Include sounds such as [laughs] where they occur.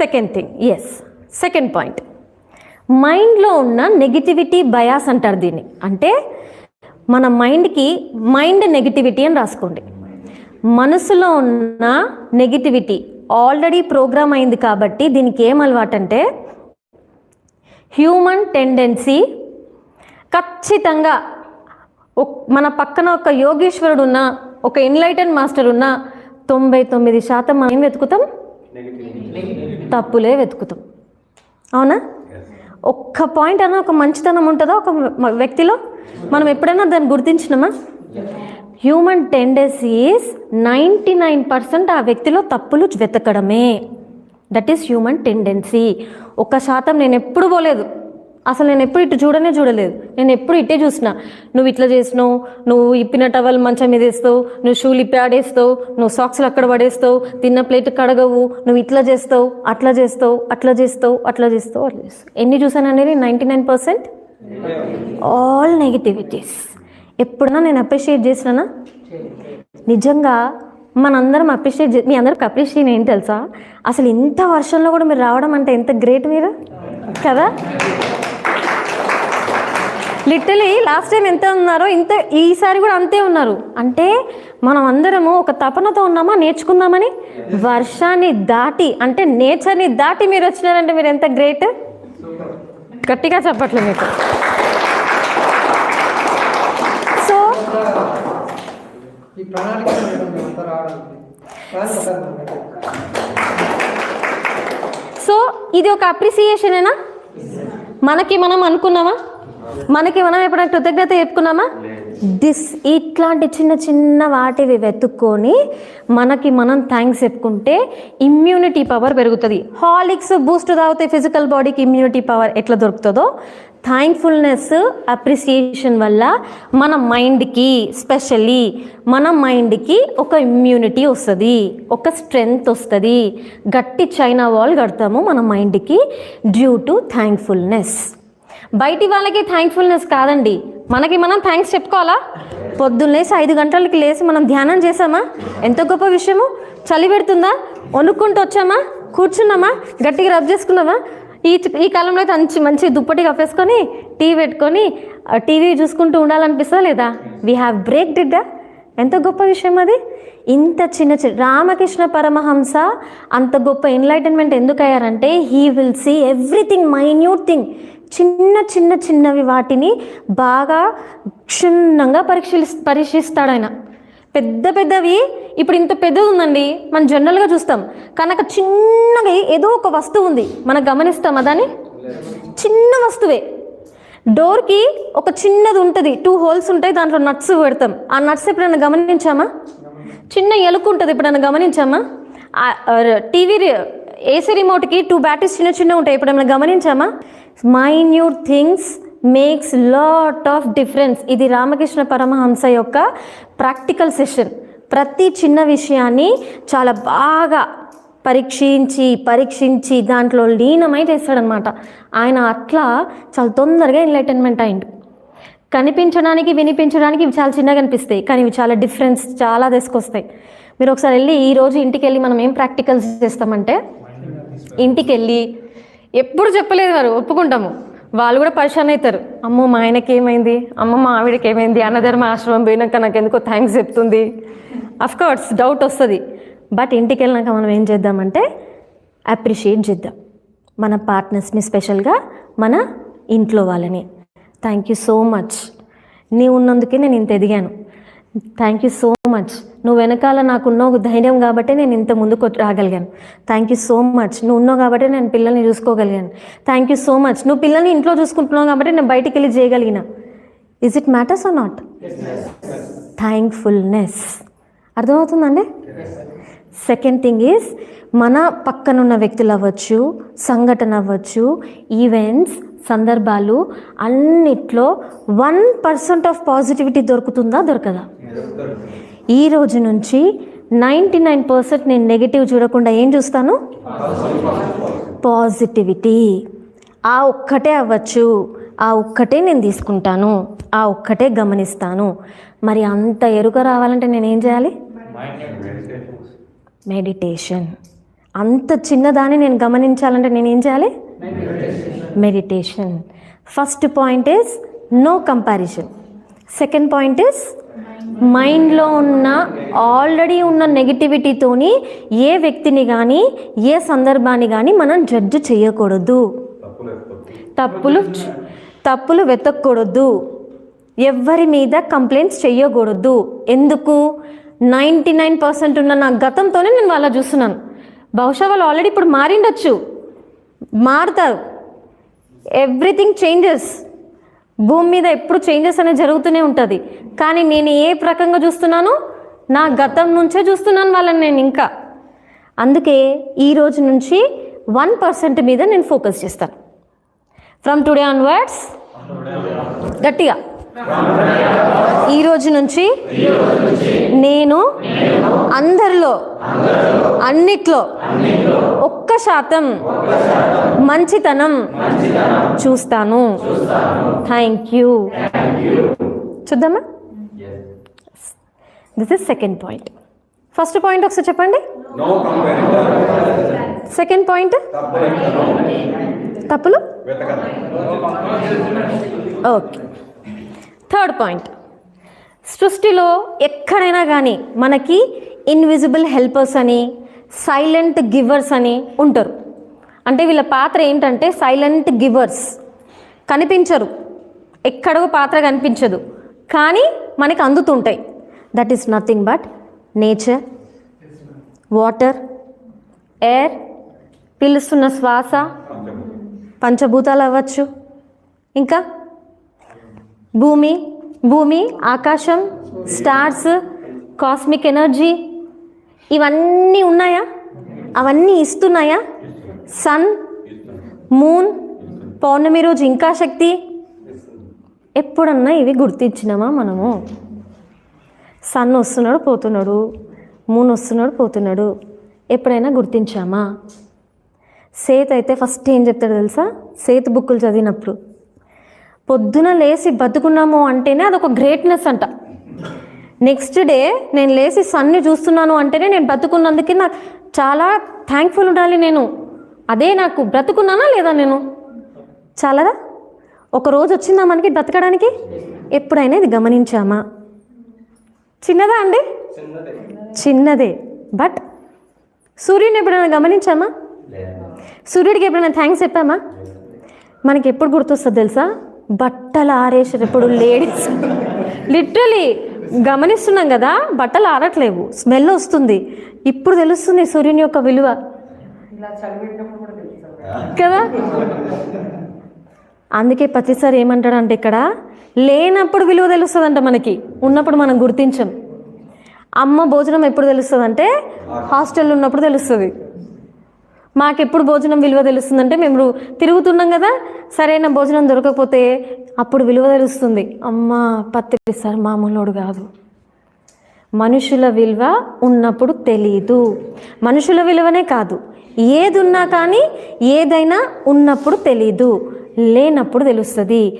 Second thing is second point మైండ్లో ఉన్న negativity bias అంటారు దీన్ని. అంటే మన మైండ్కి మైండ్ నెగిటివిటీ అని రాసుకోండి. మనసులో ఉన్న నెగిటివిటీ ఆల్రెడీ ప్రోగ్రామ్ అయింది కాబట్టి దీనికి ఏం అలవాటు అంటే హ్యూమన్ టెండెన్సీ ఖచ్చితంగా మన పక్కన ఒక యోగేశ్వరుడు ఉన్న ఒక ఎన్లైటన్ మాస్టర్ ఉన్న తొంభై తొమ్మిది శాతం మనం వెతుకుతాం? తప్పులే వెతుకుతాం. అవునా? ఒక్క పాయింట్ అన్న ఒక మంచితనం ఉంటుందా? ఒక వ్యక్తిలో? మనం ఎప్పుడైనా దాన్ని గుర్తించినామా? Human tendencies ninety nine percent ఆ వ్యక్తిలో తప్పులు వెతకడమే. దట్ ఈస్ హ్యూమన్ టెండెన్సీ ఒక్క శాతం నేను ఎప్పుడు పోలేదు. అసలు నేను ఎప్పుడు ఇటు చూడనే చూడలేదు. నేను ఎప్పుడు ఇట్టే చూసిన. నువ్వు ఇట్లా చేసినావు నువ్వు ఇప్పిన టవల్ మంచం మీద వేస్తావు నువ్వు షూలు ఇప్పి ఆడేస్తావు నువ్వు సాక్స్లు అక్కడ పడేస్తావు తిన్న ప్లేట్ కడగవు నువ్వు ఇట్లా చేస్తావు అట్లా చేస్తావు అట్లా చేస్తావు అట్లా చేస్తావు అట్లా చేస్తావు. ఎన్ని చూసాను అనేది ninety nine percent all negativities. ఎప్పుడన్నా నేను అప్రిషియేట్ చేసినానా? నిజంగా మనందరం అప్రిషియేట్ మీ అందరికి అప్రిషియేట్ ఏంటి తెలుసా? అసలు ఇంత వర్షంలో కూడా మీరు రావడం అంటే ఎంత గ్రేట్ మీరు? కదా? లిటరలీ లాస్ట్ టైం ఎంత ఉన్నారో ఇంత ఈసారి కూడా అంతే ఉన్నారు. అంటే మనం అందరము ఒక తపనతో ఉన్నామా నేర్చుకుందామని? వర్షాన్ని దాటి అంటే నేచర్ని దాటి మీరు వచ్చినారంటే మీరు ఎంత గ్రేట్ గట్టిగా చెప్పట్లే మీకు. సో. సో ఇది ఒక అప్రిసియేషనేనా మనకి మనం అనుకున్నామా? మనకి మనం ఎప్పుడైనా కృతజ్ఞత చెప్పుకున్నామా? దిస్ ఇట్లాంటి చిన్న చిన్న వాటివి వెతుక్కొని మనకి మనం థ్యాంక్స్ చెప్పుకుంటే ఇమ్యూనిటీ పవర్ పెరుగుతుంది. హాలిక్స్ బూస్ట్ తాగితే ఫిజికల్ బాడీకి ఇమ్యూనిటీ పవర్ ఎట్లా దొరుకుతుందో థ్యాంక్ఫుల్నెస్ అప్రిసియేషన్ వల్ల మన మైండ్కి స్పెషల్లీ మన మైండ్కి ఒక ఇమ్యూనిటీ వస్తుంది ఒక స్ట్రెంగ్త్ వస్తుంది. గట్టి చైనా వాల్ కడతాము మన మైండ్కి డ్యూ టు థ్యాంక్ఫుల్నెస్ బయటి వాళ్ళకి థ్యాంక్ఫుల్నెస్ కాదండి. మనకి మనం థ్యాంక్స్ చెప్పుకోవాలా? పొద్దున్న లేసి ఐదు గంటలకి లేసి మనం ధ్యానం చేసామా ఎంత గొప్ప విషయము. చలి పెడుతుందా? వణుక్కుంటూ వచ్చామా? కూర్చున్నామా? గట్టిగా రబ్ చేసుకున్నామా? ఈ ఈ కాలంలో అయితే మంచి మంచి దుప్పటి కప్పేసుకొని టీవీ పెట్టుకొని టీవీ చూసుకుంటూ ఉండాలనిపిస్తా లేదా? వీ హ్యావ్ బ్రేక్ డిడ్డా ఎంత గొప్ప విషయం అది. ఇంత చిన్న చిన్న రామకృష్ణ పరమహంస అంత గొప్ప ఎన్లైటన్మెంట్ ఎందుకు అయ్యారంటే he will see everything minute thing చిన్న చిన్న చిన్నవి వాటిని బాగా క్షుణ్ణంగా పరీక్షి పరీక్షిస్తాడు ఆయన. పెద్ద పెద్దవి ఇప్పుడు ఇంత పెద్దది ఉందండి మనం జనరల్గా చూస్తాం. కనుక చిన్నవి ఏదో ఒక వస్తువు ఉంది మనం గమనిస్తామా దాన్ని? చిన్న వస్తువే. డోర్కి ఒక చిన్నది ఉంటుంది టూ హోల్స్ ఉంటాయి దాంట్లో నట్స్ పెడతాం. ఆ నట్స్ ఎప్పుడైనా గమనించామా? చిన్న ఎలుకు ఉంటుంది ఎప్పుడైనా గమనించామా? టీవీ ఏసీ రిమోట్కి టూ బ్యాటరీస్ చిన్న చిన్న ఉంటాయి ఎప్పుడైనా గమనించామా? Minute things makes lot of difference ఇది రామకృష్ణ పరమహంస యొక్క ప్రాక్టికల్ సెషన్ ప్రతి చిన్న విషయాన్ని చాలా బాగా పరీక్షించి పరీక్షించి దాంట్లో లీనమై చేస్తాడనమాట ఆయన అట్లా చాలా తొందరగా ఎన్లైటన్మెంట్ అయిండు. కనిపించడానికి వినిపించడానికి ఇవి చాలా చిన్నగా అనిపిస్తాయి. కానీ ఇవి చాలా డిఫరెన్స్ చాలా తీసుకొస్తాయి. మీరు ఒకసారి వెళ్ళి ఈరోజు ఇంటికి వెళ్ళి మనం ఏం ప్రాక్టికల్స్ చేస్తామంటే ఇంటికి వెళ్ళి ఎప్పుడు చెప్పలేదు వారు ఒప్పుకుంటాము. వాళ్ళు కూడా పరిశాన్ అవుతారు. అమ్మో మా ఆయనకి ఏమైంది? అమ్మ మా ఆవిడకి ఏమైంది? అన్నధర్మ ఆశ్రమం పోయినాక నాకు ఎందుకో థ్యాంక్స్ చెప్తుంది. కోర్స్ డౌట్ వస్తుంది. బట్ ఇంటికి వెళ్ళినాక మనం ఏం చేద్దామంటే అప్రిషియేట్ చేద్దాం. మన పార్ట్నర్స్ని స్పెషల్గా మన ఇంట్లో వాళ్ళని. థ్యాంక్ యూ సో మచ్ నీ ఉన్నందుకే నేను ఇంత ఎదిగాను. థ్యాంక్ యూ సో మచ్ నువ్వు వెనకాల నాకున్న ఒక ధైర్యం కాబట్టి నేను ఇంత ముందుకు రాగలిగాను. థ్యాంక్ యూ సో మచ్ నువ్వు ఉన్నావు కాబట్టి నేను పిల్లల్ని చూసుకోగలిగాను. థ్యాంక్ యూ సో మచ్ నువ్వు పిల్లల్ని ఇంట్లో చూసుకుంటున్నావు కాబట్టి నేను బయటికి వెళ్ళి చేయగలిగిన. Is it matters or not thankfulness అర్థమవుతుందండి? సెకండ్ థింగ్ ఈజ్ మన పక్కనున్న వ్యక్తులు అవ్వచ్చు సంఘటన అవ్వచ్చు ఈవెంట్స్ సందర్భాలు అన్నిట్లో వన్ పర్సెంట్ ఆఫ్ పాజిటివిటీ దొరుకుతుందా? దొరకదా? ఈ రోజు నుంచి నైంటీ నైన్ పర్సెంట్ నేను నెగిటివ్ చూడకుండా ఏం చూస్తాను? పాజిటివిటీ. ఆ ఒక్కటే అవ్వచ్చు. ఆ ఒక్కటే నేను తీసుకుంటాను. ఆ ఒక్కటే గమనిస్తాను. మరి అంత ఎరుక రావాలంటే నేను ఏం చేయాలి? మెడిటేషన్. అంత చిన్నదాన్ని నేను గమనించాలంటే నేను ఏం చేయాలి? Meditation first point is no comparison second point is మైండ్లో ఉన్న ఆల్రెడీ ఉన్న నెగిటివిటీతోని ఏ వ్యక్తిని కానీ ఏ సందర్భాన్ని కానీ మనం జడ్జ్ చేయకూడదు. తప్పులు తప్పులు వెతకూడదు ఎవ్వరి మీద కంప్లైంట్స్ చేయకూడదు ఎందుకు? నైంటీ నైన్ పర్సెంట్ ఉన్న నా గతంతోనే నేను వాళ్ళ చూస్తున్నాను. బహుశా వాళ్ళు ఆల్రెడీ ఇప్పుడు మారిండొచ్చు. మారుతారు. ఎవ్రీథింగ్ చేంజెస్ భూమి మీద ఎప్పుడు చేంజెస్ అనేది జరుగుతూనే ఉంటుంది. కానీ నేను ఏ రకంగా చూస్తున్నాను నా గతం నుంచే చూస్తున్నాను వాళ్ళని నేను ఇంకా. అందుకే ఈ రోజు నుంచి వన్ పర్సెంట్ మీద నేను ఫోకస్ చేస్తాను. ఫ్రమ్ టుడే ఆన్వర్డ్స్ గట్టిగా. ఈ రోజు నుంచి నేను అందరిలో అన్నిట్లో ఒక్క శాతం మంచితనం చూస్తాను. థ్యాంక్ యూ చూద్దామా? This is second point first point ఒకసారి చెప్పండి. సెకండ్ పాయింట్ తప్పులు? ఓకే థర్డ్ పాయింట్ సృష్టిలో ఎక్కడైనా కానీ మనకి ఇన్విజిబుల్ హెల్పర్స్ అని సైలెంట్ గివర్స్ అని ఉంటారు. అంటే వీళ్ళ పాత్ర ఏంటంటే సైలెంట్ గివర్స్ కనిపించరు. ఎక్కడో పాత్ర కనిపించదు. కానీ మనకి అందుతుంటాయి. That is nothing but nature water air పిలుస్తున్న శ్వాస పంచభూతాలు అవ్వచ్చు. ఇంకా భూమి భూమి ఆకాశం స్టార్స్ కాస్మిక్ ఎనర్జీ ఇవన్నీ ఉన్నాయా? అవన్నీ ఇస్తున్నాయా? సన్ మూన్ పౌర్ణమి రోజు ఇంకా శక్తి? ఎప్పుడన్నా ఇవి గుర్తించినామా మనము? సన్ వస్తున్నాడు పోతున్నాడు. మూన్ వస్తున్నాడు పోతున్నాడు. ఎప్పుడైనా గుర్తించామా? సేత్ అయితే ఫస్ట్ ఏం చెప్తాడు తెలుసా? సేత్ బుక్కులు చదివినప్పుడు పొద్దున లేచి బతుకున్నాము అంటేనే అదొక గ్రేట్నెస్ అంట. నెక్స్ట్ డే నేను లేచి సన్ని చూస్తున్నాను అంటేనే నేను బ్రతుకున్నందుకే నాకు చాలా థ్యాంక్ఫుల్ ఉండాలి నేను. అదే నాకు బ్రతుకున్నానా లేదా నేను? చాలదా? ఒక రోజు వచ్చిందా మనకి బ్రతకడానికి? ఎప్పుడైనా ఇది గమనించామా? చిన్నదా అండి? చిన్నదే. బట్ సూర్యుని ఎప్పుడైనా గమనించామా? సూర్యుడికి ఎప్పుడైనా థ్యాంక్స్ చెప్పామా? మనకి ఎప్పుడు గుర్తొస్తుంది తెలుసా? బట్టలు ఆరేసేటప్పుడు లేడీస్ లిటరలీ [laughs] గమనిస్తున్నాం కదా బట్టలు ఆరట్లేవు స్మెల్ వస్తుంది. ఇప్పుడు తెలుస్తుంది సూర్యుని యొక్క విలువ. కదా? అందుకే ప్రతిసారి ఏమంటాడంటే ఇక్కడ లేనప్పుడు విలువ తెలుస్తుందంట మనకి ఉన్నప్పుడు మనం గుర్తించం. అమ్మ భోజనం ఎప్పుడు తెలుస్తుందంటే హాస్టల్లో ఉన్నప్పుడు తెలుస్తుంది. మాకెప్పుడు భోజనం విలువ తెలుస్తుందంటే మేము తిరుగుతున్నాం కదా సరైన భోజనం దొరకకపోతే అప్పుడు విలువ తెలుస్తుంది. అమ్మ పత్రిక సార్ మామూలోడు కాదు. మనుషుల విలువ ఉన్నప్పుడు తెలీదు. మనుషుల విలువనే కాదు. ఏది ఉన్నా కానీ ఏదైనా ఉన్నప్పుడు తెలీదు. లేనప్పుడు తెలుస్తుంది.